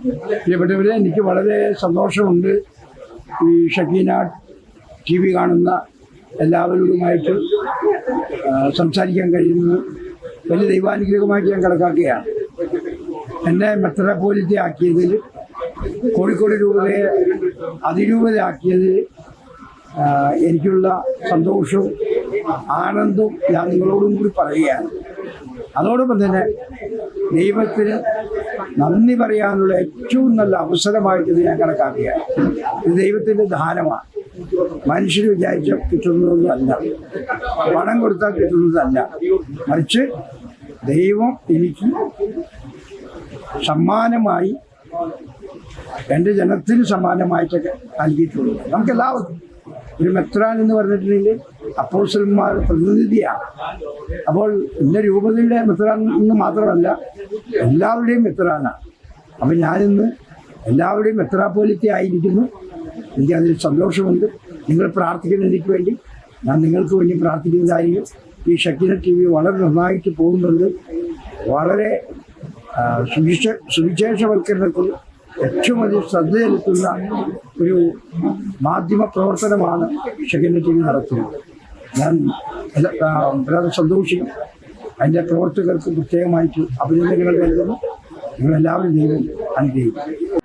പ്രിയപ്പെട്ടവരെ എനിക്ക് വളരെ സന്തോഷമുണ്ട് ഈ ഷക്കീന ടി വി കാണുന്ന എല്ലാവരോടുമായിട്ട് സംസാരിക്കാൻ കഴിയുന്നത് വലിയ ദൈവാനുഗ്രഹമായിട്ട് ഞാൻ കണക്കാക്കുകയാണ്. എന്നെ മെത്രാപ്പോലിറ്റി ആക്കിയതിൽ കോഴിക്കോട് രൂപതയെ അതിരൂപതയാക്കിയതിൽ എനിക്കുള്ള സന്തോഷവും ആനന്ദവും ഞാൻ നിങ്ങളോടും കൂടി പറയുകയാണ്. അതോടൊപ്പം തന്നെ ദൈവത്തിന് നന്ദി പറയാനുള്ള ഏറ്റവും നല്ല അവസരമായിട്ട് ഇത് ഞാൻ കണക്കാക്കുകയാണ്. ഇത് ദൈവത്തിന്റെ ദാനമാണ്. മനുഷ്യർ വിചാരിച്ച കിട്ടുന്നതൊന്നുമല്ല പണം കൊടുത്താൽ കിട്ടുന്നതല്ല മറിച്ച് ദൈവം എനിക്ക് സമ്മാനമായി എന്റെ ജനത്തിന് സമ്മാനമായിട്ടൊക്കെ നൽകിയിട്ടുള്ളത്. നമുക്ക് എല്ലാവർക്കും ഒരു മെത്രാൻ എന്ന് പറഞ്ഞിട്ടുണ്ടെങ്കിൽ അപ്പോസ്റ്റലന്മാർ പ്രതിനിധിയാണ്. അപ്പോൾ എന്റെ രൂപതയുടെ മെത്രാൻ എന്ന് മാത്രമല്ല എല്ലാവരുടെയും മെത്രാനാണ്. അപ്പം ഞാനിന്ന് എല്ലാവരുടെയും മെത്രാപ്പോലിറ്റി ആയിരിക്കുന്നു. എനിക്കതിൽ സന്തോഷമുണ്ട്. നിങ്ങൾ പ്രാർത്ഥിക്കുന്ന എനിക്ക് വേണ്ടി ഞാൻ നിങ്ങൾക്ക് വേണ്ടി പ്രാർത്ഥിക്കുന്നതായിരിക്കും. ഈ ശക്തിന ടി വി വളരെ നന്നായിട്ട് പോകുന്നുണ്ട്. വളരെ സുവിശേഷവൽക്കരണത്തിൽ ഏറ്റവും അധികം ശ്രദ്ധ ചെലുത്തുന്ന ഒരു മാധ്യമ പ്രവർത്തനമാണ് ഷക്കിന ടി വി നടത്തുന്നത്. ഞാൻ വളരെ സന്തോഷിക്കും അതിന്റെ പ്രവർത്തകർക്ക് പ്രത്യേകമായിട്ട് അഭിനന്ദനങ്ങൾ നൽകുന്നു നിങ്ങളെല്ലാവരും ദൈവം അനുഗ്രഹിക്കും